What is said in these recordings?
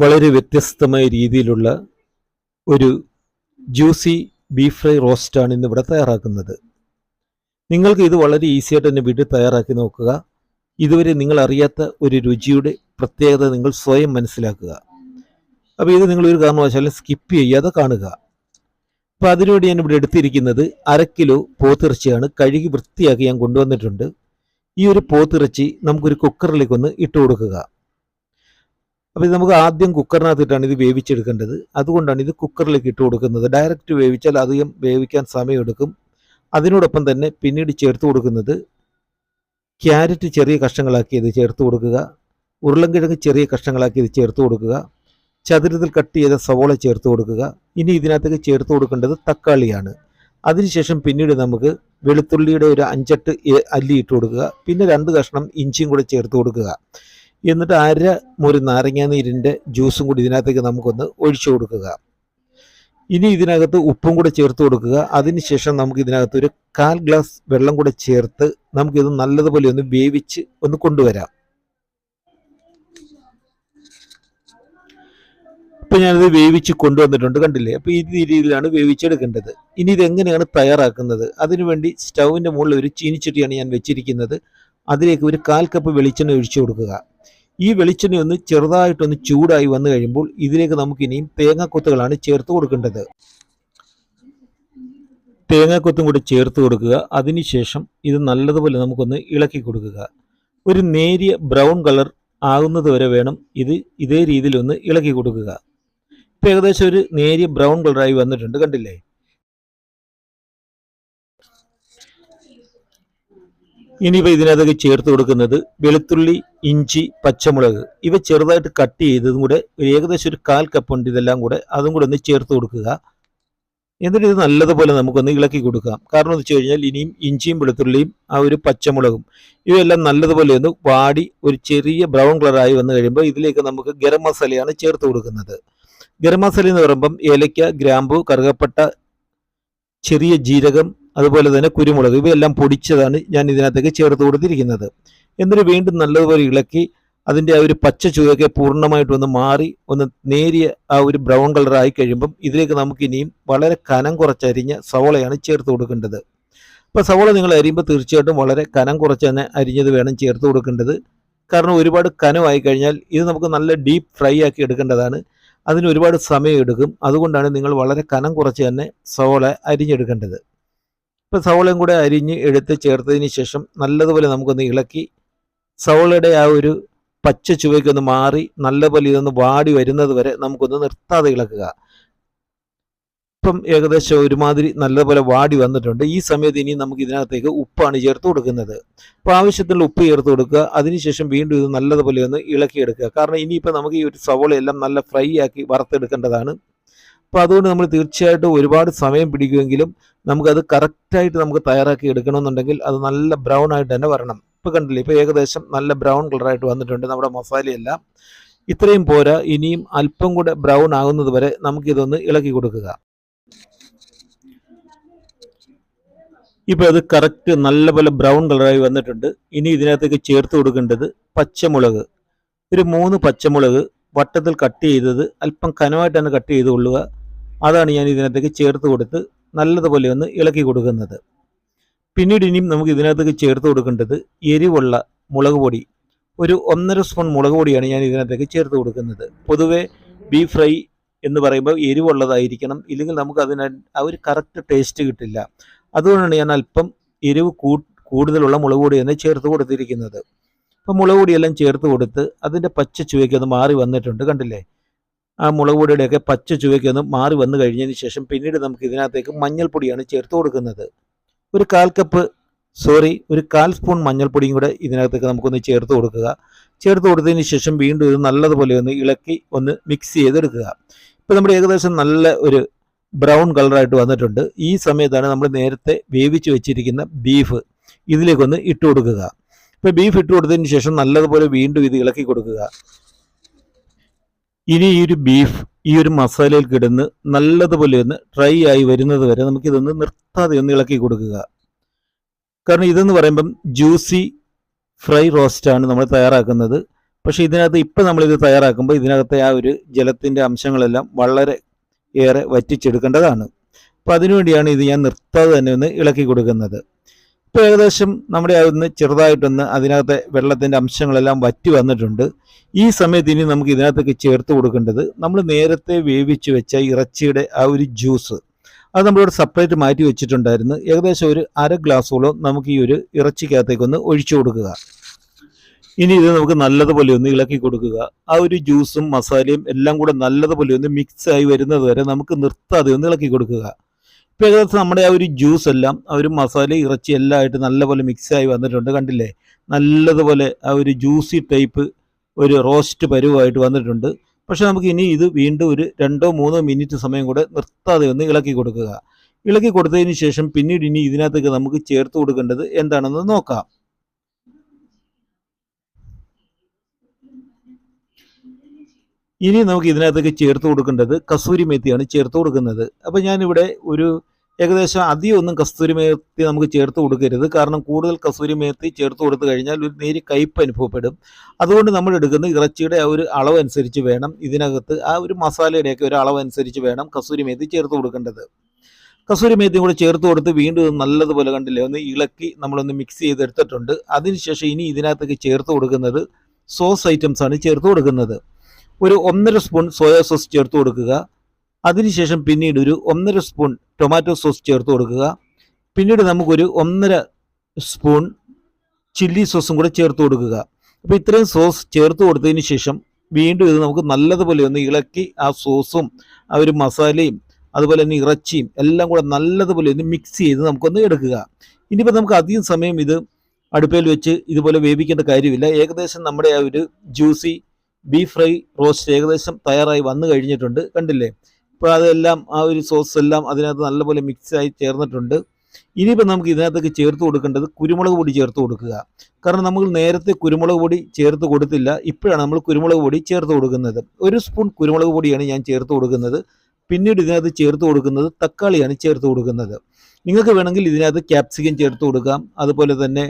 വളരെ വ്യത്യസ്തമായ രീതിയിലുള്ള ഒരു ജ്യൂസി ബീഫ് ഫ്രൈ റോസ്റ്റാണ് ഇന്ന് ഇവിടെ തയ്യാറാക്കുന്നത്. നിങ്ങൾക്ക് ഇത് വളരെ ഈസി ആയിട്ട് തന്നെ വീട്ടിൽ തയ്യാറാക്കി നോക്കുക. ഇതുവരെ നിങ്ങൾ അറിയാത്ത ഒരു രുചിയുടെ പ്രത്യേകത നിങ്ങൾ സ്വയം മനസ്സിലാക്കുക. അപ്പോൾ ഇത് നിങ്ങൾ ഒരു കാരണവശാലും സ്കിപ്പ് ചെയ്യാതെ കാണുക. അപ്പോൾ അതിനുവേണ്ടി ഞാൻ ഇവിടെ എടുത്തിരിക്കുന്നത് അര കിലോ പോത്തിറച്ചിയാണ് കഴുകി വൃത്തിയാക്കി ഞാൻ കൊണ്ടുവന്നിട്ടുണ്ട്. ഈ ഒരു പോത്തിറച്ചി നമുക്കൊരു കുക്കറിലേക്കൊന്ന് ഇട്ട് കൊടുക്കുക അപ്പോൾ ഇത് നമുക്ക് ആദ്യം കുക്കറിനകത്തിട്ടാണ് ഇത് വേവിച്ചെടുക്കേണ്ടത്. അതുകൊണ്ടാണ് ഇത് കുക്കറിലേക്ക് ഇട്ട് കൊടുക്കുന്നത്. ഡയറക്റ്റ് വേവിച്ചാൽ അധികം വേവിക്കാൻ സമയമെടുക്കും. അതിനോടൊപ്പം തന്നെ പിന്നീട് ചേർത്ത് കൊടുക്കുന്നത് ക്യാരറ്റ് ചെറിയ കഷ്ണങ്ങളാക്കി ഇത് ചേർത്ത് കൊടുക്കുക. ഉരുളൻകിഴങ്ങ് ചെറിയ കഷ്ണങ്ങളാക്കി ഇത് ചേർത്ത് കൊടുക്കുക. ചതുരത്തിൽ കട്ട് ചെയ്ത സവോള ചേർത്ത് കൊടുക്കുക. ഇനി ഇതിനകത്തേക്ക് ചേർത്ത് കൊടുക്കേണ്ടത് തക്കാളിയാണ്. അതിനുശേഷം പിന്നീട് നമുക്ക് വെളുത്തുള്ളിയുടെ ഒരു അഞ്ചെട്ട് അല്ലി ഇട്ട് കൊടുക്കുക. പിന്നെ രണ്ട് കഷ്ണം ഇഞ്ചിയും കൂടെ ചേർത്ത് കൊടുക്കുക. എന്നിട്ട് അര മുറി നാരങ്ങാനീരിന്റെ ജ്യൂസും കൂടി ഇതിനകത്തേക്ക് നമുക്കൊന്ന് ഒഴിച്ചു കൊടുക്കുക. ഇനി ഇതിനകത്ത് ഉപ്പും കൂടെ ചേർത്ത് കൊടുക്കുക. അതിനുശേഷം നമുക്ക് ഇതിനകത്ത് ഒരു കാൽ ഗ്ലാസ് വെള്ളം കൂടെ ചേർത്ത് നമുക്കിത് നല്ലതുപോലെ ഒന്ന് വേവിച്ച് ഒന്ന് കൊണ്ടുവരാം. ഇപ്പം ഞാനിത് വേവിച്ച് കൊണ്ടുവന്നിട്ടുണ്ട് കണ്ടില്ലേ? അപ്പോൾ ഈ രീതിയിലാണ് വേവിച്ചെടുക്കേണ്ടത്. ഇനി ഇത് എങ്ങനെയാണ് തയ്യാറാക്കുന്നത്? അതിനുവേണ്ടി സ്റ്റൗവിന്റെ മുകളിൽ ഒരു ചീനിച്ചട്ടിയാണ് ഞാൻ വെച്ചിരിക്കുന്നത്. അതിലേക്ക് ഒരു കാൽ കപ്പ് വെളിച്ചെണ്ണ ഒഴിച്ചു കൊടുക്കുക. ഈ വെളിച്ചെണ്ണ ഒന്ന് ചെറുതായിട്ടൊന്ന് ചൂടായി വന്നു കഴിയുമ്പോൾ ഇതിലേക്ക് നമുക്ക് ഇനിയും തേങ്ങാക്കൊത്തുകളാണ് ചേർത്ത് കൊടുക്കേണ്ടത്. തേങ്ങാക്കൊത്തും കൂടി ചേർത്ത് കൊടുക്കുക. അതിനുശേഷം ഇത് നല്ലതുപോലെ നമുക്കൊന്ന് ഇളക്കി കൊടുക്കുക. ഒരു നേരിയ ബ്രൗൺ കളർ ആകുന്നത് വരെ വേണം ഇത് ഇതേ രീതിയിൽ ഒന്ന് ഇളക്കി കൊടുക്കുക. ഇപ്പം ഏകദേശം ഒരു നേരിയ ബ്രൗൺ കളറായി വന്നിട്ടുണ്ട്. കണ്ടില്ലേ? ഇനിയിപ്പോൾ ഇതിനകത്തേക്ക് ചേർത്ത് കൊടുക്കുന്നത് വെളുത്തുള്ളി ഇഞ്ചി പച്ചമുളക്. ഇവ ചെറുതായിട്ട് കട്ട് ചെയ്തതും കൂടെ ഏകദേശം ഒരു കാൽ കപ്പ് ഉണ്ട് ഇതെല്ലാം കൂടെ. അതും കൂടെ ഒന്ന് ചേർത്ത് കൊടുക്കുക. എന്നിട്ട് ഇത് നല്ലതുപോലെ നമുക്കൊന്ന് ഇളക്കി കൊടുക്കാം. കാരണം എന്ന് വെച്ച് കഴിഞ്ഞാൽ ഇനിയും ഇഞ്ചിയും വെളുത്തുള്ളിയും ആ ഒരു പച്ചമുളകും ഇവയെല്ലാം നല്ലതുപോലെ ഒന്ന് വാടി ഒരു ചെറിയ ബ്രൗൺ കളറായി വന്നു കഴിയുമ്പോൾ ഇതിലേക്ക് നമുക്ക് ഗരം മസാലയാണ് ചേർത്ത് കൊടുക്കുന്നത്. ഗരം മസാല എന്ന് പറയുമ്പം ഏലയ്ക്ക ഗ്രാമ്പു കറുകപ്പട്ട ചെറിയ ജീരകം അതുപോലെ തന്നെ കുരുമുളക് ഇവയെല്ലാം പൊടിച്ചതാണ് ഞാൻ ഇതിനകത്തേക്ക് ചേർത്ത് കൊടുത്തിരിക്കുന്നത്. എന്നിട്ട് വീണ്ടും നല്ലതുപോലെ ഇളക്കി അതിന്റെ ആ ഒരു പച്ച ചുവയൊക്കെ പൂർണമായിട്ട് ഒന്ന് മാറി ഒന്ന് നേരിയ ആ ഒരു ബ്രൗൺ കളറായി കഴിയുമ്പം ഇതിലേക്ക് നമുക്ക് ഇനിയും വളരെ കനം കുറച്ചരിഞ്ഞ സവോളയാണ് ചേർത്ത് കൊടുക്കേണ്ടത്. അപ്പോൾ സവോള നിങ്ങൾ അരിയുമ്പോൾ തീർച്ചയായിട്ടും വളരെ കനം കുറച്ച് തന്നെ അരിഞ്ഞത് വേണം ചേർത്ത് കൊടുക്കേണ്ടത്. കാരണം ഒരുപാട് കനമായി കഴിഞ്ഞാൽ ഇത് നമുക്ക് നല്ല ഡീപ്പ് ഫ്രൈ ആക്കി എടുക്കേണ്ടതാണ്. അതിന് ഒരുപാട് സമയം എടുക്കും. അതുകൊണ്ടാണ് നിങ്ങൾ വളരെ കനം കുറച്ച് തന്നെ സവോള അരിഞ്ഞെടുക്കേണ്ടത്. ഇപ്പോൾ സവോളയും കൂടെ അരിഞ്ഞ് എടുത്ത് ചേർത്തതിന് ശേഷം നല്ലതുപോലെ നമുക്കൊന്ന് ഇളക്കി സവോളയുടെ ആ ഒരു പച്ച ചുവയ്ക്കൊന്ന് മാറി നല്ലപോലെ ഇതൊന്ന് വാടി വരുന്നത് വരെ നമുക്കൊന്ന് നിർത്താതെ ഇളക്കുക. ഇപ്പം ഏകദേശം ഒരുമാതിരി നല്ലപോലെ വാടി വന്നിട്ടുണ്ട്. ഈ സമയത്ത് ഇനി നമുക്ക് ഇതിനകത്തേക്ക് ഉപ്പാണ് ചേർത്ത് കൊടുക്കുന്നത്. അപ്പോൾ ആവശ്യത്തിനുള്ള ഉപ്പ് ചേർത്ത് കൊടുക്കുക. അതിനുശേഷം വീണ്ടും ഇത് നല്ലതുപോലെ ഒന്ന് ഇളക്കിയെടുക്കുക. കാരണം ഇനിയിപ്പോൾ നമുക്ക് ഈ ഒരു സവോളയെല്ലാം നല്ല ഫ്രൈ ആക്കി വറുത്തെടുക്കേണ്ടതാണ്. അപ്പോൾ അതുകൊണ്ട് നമ്മൾ തീർച്ചയായിട്ടും ഒരുപാട് സമയം പിടിക്കുമെങ്കിലും നമുക്കത് കറക്റ്റായിട്ട് നമുക്ക് തയ്യാറാക്കി എടുക്കണമെന്നുണ്ടെങ്കിൽ അത് നല്ല ബ്രൗൺ ആയിട്ട് തന്നെ വരണം. ഇപ്പോൾ കണ്ടില്ലേ ഇപ്പോൾ ഏകദേശം നല്ല ബ്രൗൺ കളറായിട്ട് വന്നിട്ടുണ്ട് നമ്മുടെ മസാലയെല്ലാം ഇത്രയും പോരാ ഇനിയും അല്പം കൂടെ ബ്രൗൺ ആകുന്നത് വരെ നമുക്കിതൊന്ന് ഇളക്കി കൊടുക്കുക. ഇപ്പോൾ അത് കറക്റ്റ് നല്ലപോലെ ബ്രൗൺ കളറായി വന്നിട്ടുണ്ട്. ഇനി ഇതിനകത്തേക്ക് ചേർത്ത് കൊടുക്കേണ്ടത് പച്ചമുളക്. ഒരു മൂന്ന് പച്ചമുളക് വട്ടത്തിൽ കട്ട് ചെയ്തത് അല്പം കനമായിട്ട് തന്നെ കട്ട് ചെയ്ത് കൊള്ളുക. അതാണ് ഞാൻ ഇതിനകത്തേക്ക് ചേർത്ത് കൊടുത്ത് നല്ലതുപോലെ ഒന്ന് ഇളക്കി കൊടുക്കുന്നത്. പിന്നീട് ഇനിയും നമുക്ക് ഇതിനകത്തേക്ക് ചേർത്ത് കൊടുക്കേണ്ടത് എരിവുള്ള മുളക് പൊടി. ഒരു ഒന്നര സ്പൂൺ മുളക് പൊടിയാണ് ഞാൻ ഇതിനകത്തേക്ക് ചേർത്ത് കൊടുക്കുന്നത്. പൊതുവേ ബീഫ് ഫ്രൈ എന്ന് പറയുമ്പോൾ എരിവുള്ളതായിരിക്കണം. ഇല്ലെങ്കിൽ നമുക്ക് അതിന് ആ ഒരു കറക്റ്റ് ടേസ്റ്റ് കിട്ടില്ല. അതുകൊണ്ടാണ് ഞാൻ അല്പം എരിവ് കൂടുതലുള്ള മുളക് പൊടി തന്നെ ചേർത്ത് കൊടുത്തിരിക്കുന്നത്. അപ്പോൾ മുളക് പൊടിയെല്ലാം ചേർത്ത് കൊടുത്ത് അതിന്റെ പച്ച ചുവയ്ക്ക് അത് മാറി വന്നിട്ടുണ്ട്. കണ്ടില്ലേ? ആ മുളക് പൊടിയുടെയൊക്കെ പച്ച ചുവയ്ക്കൊന്ന് മാറി വന്നു കഴിഞ്ഞതിന് ശേഷം പിന്നീട് നമുക്ക് ഇതിനകത്തേക്ക് മഞ്ഞൾപ്പൊടിയാണ് ചേർത്ത് കൊടുക്കുന്നത്. ഒരു കാൽ കപ്പ് സോറി ഒരു കാൽ സ്പൂൺ മഞ്ഞൾപ്പൊടിയും കൂടെ ഇതിനകത്തേക്ക് നമുക്കൊന്ന് ചേർത്ത് കൊടുക്കുക. ചേർത്ത് കൊടുത്തതിന് ശേഷം വീണ്ടും ഇത് നല്ലതുപോലെ ഒന്ന് ഇളക്കി ഒന്ന് മിക്സ് ചെയ്തെടുക്കുക. ഇപ്പോൾ നമ്മുടെ ഏകദേശം നല്ല ഒരു ബ്രൗൺ കളറായിട്ട് വന്നിട്ടുണ്ട്. ഈ സമയത്താണ് നമ്മൾ നേരത്തെ വേവിച്ച് വെച്ചിരിക്കുന്ന ബീഫ് ഇതിലേക്കൊന്ന് ഇട്ട് കൊടുക്കുക. ഇപ്പോൾ ബീഫ് ഇട്ട് കൊടുത്തതിന് ശേഷം നല്ലതുപോലെ വീണ്ടും ഇത് ഇളക്കി കൊടുക്കുക. ഇനി ഈ ഒരു ബീഫ് ഈ ഒരു മസാലയിൽ കിടന്ന് നല്ലതുപോലെ ഒന്ന് ഡ്രൈ ആയി വരുന്നത് വരെ നമുക്കിതൊന്ന് നിർത്താതെ ഒന്ന് ഇളക്കി കൊടുക്കുക. കാരണം ഇതെന്ന് പറയുമ്പം ജ്യൂസി ഫ്രൈ റോസ്റ്റാണ് നമ്മൾ തയ്യാറാക്കുന്നത്. പക്ഷേ ഇതിനകത്ത് ഇപ്പം നമ്മളിത് തയ്യാറാക്കുമ്പോൾ ഇതിനകത്തെ ആ ഒരു ജലത്തിന്റെ അംശങ്ങളെല്ലാം വളരെ ഏറെ വറ്റിച്ചെടുക്കേണ്ടതാണ്. അപ്പോൾ അതിനുവേണ്ടിയാണ് ഇത് ഞാൻ നിർത്താതെ തന്നെ ഒന്ന് ഇളക്കി കൊടുക്കുന്നത്. ഇപ്പോൾ ഏകദേശം നമ്മുടെ അതിന്ന് ചെറുതായിട്ടൊന്ന് അതിനകത്തെ വെള്ളത്തിന്റെ അംശങ്ങളെല്ലാം വറ്റി വന്നിട്ടുണ്ട്. ഈ സമയത്ത് ഇനി നമുക്ക് ഇതിനകത്തേക്ക് ചേർത്ത് കൊടുക്കേണ്ടത് നമ്മൾ നേരത്തെ വേവിച്ച് വെച്ച ഇറച്ചിയുടെ ആ ഒരു ജ്യൂസ്. അത് നമ്മളിവിടെ സെപ്പറേറ്റ് മാറ്റി വെച്ചിട്ടുണ്ടായിരുന്നു. ഏകദേശം ഒരു അര ഗ്ലാസ്സോളം നമുക്ക് ഈ ഒരു ഇറച്ചിക്കകത്തേക്കൊന്ന് ഒഴിച്ചു കൊടുക്കുക. ഇനി ഇത് നമുക്ക് നല്ലതുപോലെ ഒന്ന് ഇളക്കി കൊടുക്കുക. ആ ഒരു ജ്യൂസും മസാലയും എല്ലാം കൂടെ നല്ലതുപോലെ ഒന്ന് മിക്സ് ആയി വരുന്നത് വരെ നമുക്ക് നിർത്താതെ ഒന്ന് ഇളക്കി കൊടുക്കുക. ഇപ്പം ഏകദേശം നമ്മുടെ ആ ഒരു ജ്യൂസ് എല്ലാം ആ ഒരു മസാല ഇറച്ചി എല്ലാം ആയിട്ട് നല്ലപോലെ മിക്സായി വന്നിട്ടുണ്ട്. കണ്ടില്ലേ? നല്ലതുപോലെ ആ ഒരു ജ്യൂസി ടൈപ്പ് ഒരു റോസ്റ്റ് പരുവായിട്ട് വന്നിട്ടുണ്ട്. പക്ഷെ നമുക്ക് ഇനി ഇത് വീണ്ടും ഒരു രണ്ടോ മൂന്നോ മിനിറ്റ് സമയം കൂടെ നിർത്താതെ ഒന്ന് ഇളക്കി കൊടുക്കുക. ഇളക്കി കൊടുത്തതിന് ശേഷം പിന്നീട് ഇനി ഇതിനകത്തേക്ക് നമുക്ക് ചേർത്ത് കൊടുക്കേണ്ടത് എന്താണെന്ന് നോക്കാം. ഇനി നമുക്ക് ഇതിനകത്തേക്ക് ചേർത്ത് കൊടുക്കേണ്ടത് കസൂരി മേത്തിയാണ് ചേർത്ത് കൊടുക്കുന്നത്. അപ്പം ഞാനിവിടെ ഒരു ഏകദേശം അധികം ഒന്നും കസ്തൂരി മേത്തി നമുക്ക് ചേർത്ത് കൊടുക്കരുത്. കാരണം കൂടുതൽ കസൂരി മേത്തി ചേർത്ത് കൊടുത്തു കഴിഞ്ഞാൽ ഒരു നേരി കയ്പ് അനുഭവപ്പെടും. അതുകൊണ്ട് നമ്മൾ എടുക്കുന്ന ഇറച്ചിയുടെ ആ ഒരു അനുസരിച്ച് വേണം ഇതിനകത്ത്. ആ ഒരു മസാലയുടെയൊക്കെ ഒരു അളവ് അനുസരിച്ച് വേണം കസൂരി മേത്തി ചേർത്ത് കൊടുക്കേണ്ടത്. കസൂരി മേത്തിയും കൂടെ ചേർത്ത് കൊടുത്ത് വീണ്ടും നല്ലതുപോലെ കണ്ടില്ലേ ഒന്ന് ഇളക്കി നമ്മളൊന്ന് മിക്സ് ചെയ്തെടുത്തിട്ടുണ്ട്. അതിനുശേഷം ഇനി ഇതിനകത്തേക്ക് ചേർത്ത് കൊടുക്കുന്നത് സോസ് ഐറ്റംസ് ആണ് ചേർത്ത് കൊടുക്കുന്നത്. ഒരു ഒന്നര സ്പൂൺ സോയാ സോസ് ചേർത്ത് കൊടുക്കുക. അതിനുശേഷം പിന്നീട് ഒരു ഒന്നര സ്പൂൺ ടൊമാറ്റോ സോസ് ചേർത്ത് കൊടുക്കുക. പിന്നീട് നമുക്കൊരു ഒന്നര സ്പൂൺ ചില്ലി സോസും കൂടെ ചേർത്ത് കൊടുക്കുക. അപ്പോൾ ഇത്രയും സോസ് ചേർത്ത് കൊടുത്തതിന് ശേഷം വീണ്ടും ഇത് നമുക്ക് നല്ലതുപോലെ ഒന്ന് ഇളക്കി ആ സോസും ആ ഒരു മസാലയും അതുപോലെ തന്നെ ഇറച്ചിയും എല്ലാം കൂടെ നല്ലതുപോലെ ഒന്ന് മിക്സ് ചെയ്ത് നമുക്കൊന്ന് എടുക്കുക. ഇനിയിപ്പോൾ നമുക്ക് അധികം സമയം ഇത് അടുപ്പയിൽ വെച്ച് ഇതുപോലെ വേവിക്കേണ്ട കാര്യമില്ല. ഏകദേശം നമ്മുടെ ആ ഒരു ജ്യൂസി ബീഫ് ഫ്രൈ റോസ്റ്റ് ഏകദേശം തയ്യാറായി വന്നു കഴിഞ്ഞിട്ടുണ്ട് കണ്ടില്ലേ? ഇപ്പോൾ അതെല്ലാം ആ ഒരു സോസ് എല്ലാം അതിനകത്ത് നല്ലപോലെ മിക്സ് ആയി ചേർന്നിട്ടുണ്ട്. ഇനിയിപ്പോൾ നമുക്ക് ഇതിനകത്തേക്ക് ചേർത്ത് കൊടുക്കേണ്ടത് കുരുമുളക് പൊടി ചേർത്ത് കൊടുക്കുക. കാരണം നമ്മൾ നേരത്തെ കുരുമുളക് പൊടി ചേർത്ത് കൊടുത്തില്ല ഇപ്പോഴാണ് നമ്മൾ കുരുമുളക് പൊടി ചേർത്ത് കൊടുക്കുന്നത്. ഒരു സ്പൂൺ കുരുമുളക് പൊടിയാണ് ഞാൻ ചേർത്ത് കൊടുക്കുന്നത്. പിന്നീട് ഇതിനകത്ത് ചേർത്ത് കൊടുക്കുന്നത് തക്കാളിയാണ് ചേർത്ത് കൊടുക്കുന്നത്. നിങ്ങൾക്ക് വേണമെങ്കിൽ ഇതിനകത്ത് ക്യാപ്സിക്കം ചേർത്ത് കൊടുക്കാം. അതുപോലെ തന്നെ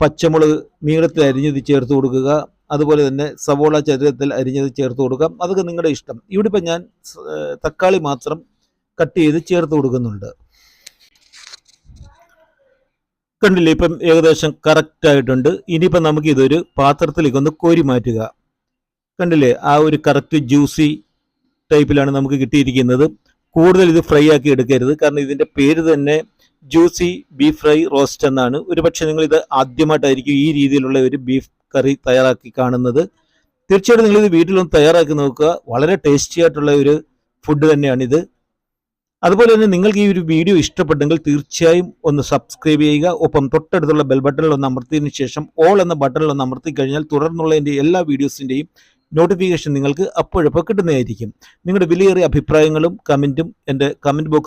പച്ചമുളക് നീളത്തിൽ അരിഞ്ഞത് ചേർത്ത് കൊടുക്കുക. അതുപോലെ തന്നെ സവോള ചതുരത്തിൽ അരിഞ്ഞത് ചേർത്ത് കൊടുക്കാം. അതൊക്കെ നിങ്ങളുടെ ഇഷ്ടം. ഇവിടെ ഇപ്പം ഞാൻ തക്കാളി മാത്രം കട്ട് ചെയ്ത് ചേർത്ത് കൊടുക്കുന്നുണ്ട്. കണ്ടില്ലേ? ഇപ്പം ഏകദേശം കറക്റ്റ് ആയിട്ടുണ്ട്. ഇനിയിപ്പം നമുക്ക് ഇതൊരു പാത്രത്തിലേക്ക് ഒന്ന് കോരി മാറ്റുക. കണ്ടില്ലേ? ആ ഒരു കറക്റ്റ് ജ്യൂസി ടൈപ്പിലാണ് നമുക്ക് കിട്ടിയിരിക്കുന്നത്. കൂടുതൽ ഇത് ഫ്രൈ ആക്കി എടുക്കരുത്. കാരണം ഇതിന്റെ പേര് തന്നെ ജ്യൂസി ബീഫ് ഫ്രൈ റോസ്റ്റ് എന്നാണ്. ഒരുപക്ഷെ നിങ്ങൾ ഇത് ആദ്യമായിട്ടായിരിക്കും ഈ രീതിയിലുള്ള ഒരു ബീഫ് കറി തയ്യാറാക്കി കാണുന്നത്. തീർച്ചയായിട്ടും നിങ്ങൾ ഇത് വീട്ടിലൊന്ന് തയ്യാറാക്കി നോക്കുക. വളരെ ടേസ്റ്റി ആയിട്ടുള്ള ഒരു ഫുഡ് തന്നെയാണിത്. അതുപോലെ തന്നെ നിങ്ങൾക്ക് ഈ ഒരു വീഡിയോ ഇഷ്ടപ്പെട്ടെങ്കിൽ തീർച്ചയായും ഒന്ന് സബ്സ്ക്രൈബ് ചെയ്യുക. ഒപ്പം തൊട്ടടുത്തുള്ള ബെൽ ബട്ടണിൽ ഒന്ന് അമർത്തിയതിനു ശേഷം ഓൾ എന്ന ബട്ടണിൽ ഒന്ന് അമർത്തി കഴിഞ്ഞാൽ തുടർന്നുള്ള എന്റെ എല്ലാ വീഡിയോസിന്റെയും നോട്ടിഫിക്കേഷൻ നിങ്ങൾക്ക് അപ്പോഴപ്പോൾ കിട്ടുന്നതായിരിക്കും. നിങ്ങളുടെ വിലയേറിയ അഭിപ്രായങ്ങളും കമന്റും എന്റെ കമന്റ് ബോക്സിൽ